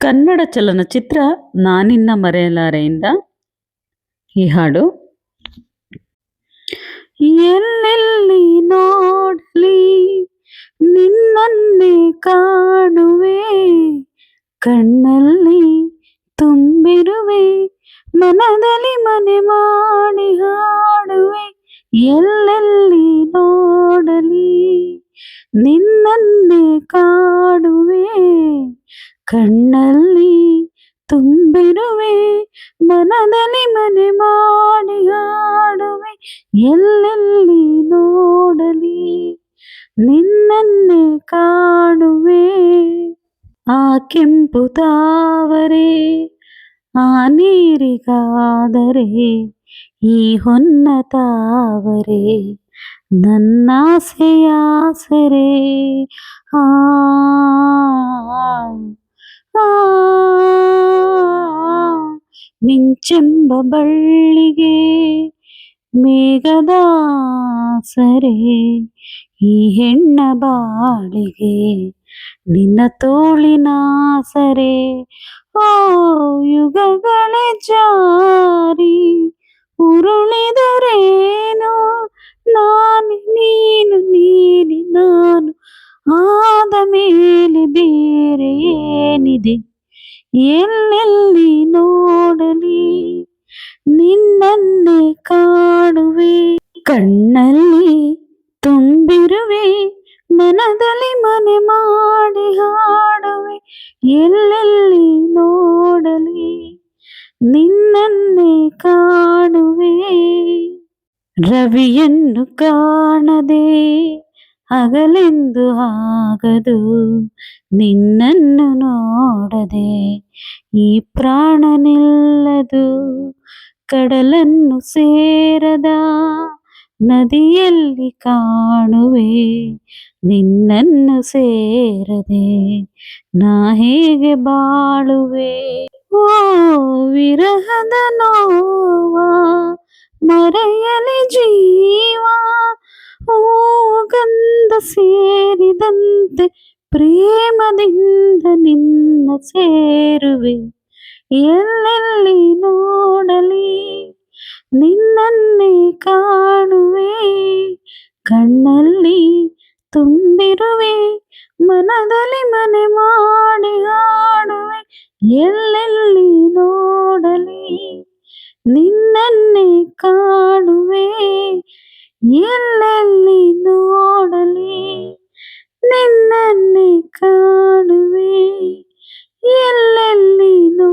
ಕನ್ನಡ ಚಲನಚಿತ್ರ ನಾನಿನ್ನ ಮರೆಯಲಾರೆಯಿಂದ? ಈ ಹಾಡು. ಎಲ್ಲೆಲ್ಲಿ ನೋಡಲಿ, ನಿನ್ನನ್ನೇ ಕಾಣುವೆ, ಕಣ್ಣಲ್ಲಿ ತುಂಬಿರುವೆ, ಮನದಲ್ಲಿ ಮನೆ ಮಾಡಿ ಹಾಡುವೆ, ಎಲ್ಲೆಲ್ಲಿ ನೋಡಲಿ, ನಿನ್ನನ್ನೇ ಕಾಡುವೆ ಕಣ್ಣಲ್ಲಿ ತುಂಬಿರುವೆ, ಮನದಲ್ಲಿ ಮನೆ ಮಾಡಿ ಹಾಡುವೆ, ಎಲ್ಲೆಲ್ಲಿ ನೋಡಲಿ ನಿನ್ನನ್ನೇ ಕಾಣುವೆ. ಆ ಕೆಂಪು ತಾವರೆ, ಆ ನೀರಿಗಾದರೆ ಈ ಹೊನ್ನ ತಾವರೆ, ನನ್ನಾಸೆಯಾಸರೆ. ಆ ಮಿಂಚೆಂಬ ಬಳ್ಳಿಗೆ ಮೇಘದ ಈ ಹೆಣ್ಣ ಬಾಳಿಗೆ ನಿನ್ನ ತೋಳಿನ ಸರೆ ಓ ಯುಗಗಳೇ ಜಾರಿ ಉರುಳಿದರೇನು? ನಾನು, ನೀನು ನೀನು ನಾನು ಆದ ಮೇಲೆ ಬೇರೆ ಏನಿದೆ? ಎಲ್ಲೆಲ್ಲಿ ನೋಡಲಿ ನಿನ್ನನ್ನೇ ಕಾಡುವೆ ಕಣ್ಣಲ್ಲಿ ತುಂಬಿರುವೆ ಮನದಲ್ಲಿ ಮನೆ ಮಾಡಿ ಹಾಡುವೆ ಎಲ್ಲೆಲ್ಲಿ ನೋಡಲಿ ನಿನ್ನನ್ನೇ ಕಾಣುವೆ ರವಿಯನ್ನು ಕಾಣದೆ ಹಗಲೆಂದು ಆಗದು. ನಿನ್ನನ್ನು ನೋಡದೆ ಈ ಪ್ರಾಣ ನಿಲ್ಲದು. ಕಡಲನ್ನು ಸೇರದ ನದಿಯಲ್ಲಿ ಕಾಣುವೆ. ನಿನ್ನನ್ನು ಸೇರದೆ ನಾ ಹೇಗೆ ಬಾಳುವೆ? ಓ ವಿರಹದ ನೋವ, ಮರೆಯಲಿ ಜೀವ ಓ ಗಂಧ ಸೇರಿದಂತೆ ಪ್ರೇಮದಿಂದ ನಿನ್ನ ಸೇರುವೆ ಎಲ್ಲೆಲ್ಲಿ ನೋಡಲಿ ನಿನ್ನನ್ನೇ ಕಾಣುವೆ ಕಣ್ಣಲ್ಲಿ ತುಂಬಿರುವೆ ಮನದಲ್ಲಿ ಮನೆ ಮಾಡಿ ಹಾಡುವೆ ಎಲ್ಲೆಲ್ಲಿ ನೋಡಲಿ നിന്നെ കാണുവേ. എല്ലെല്ലിനോ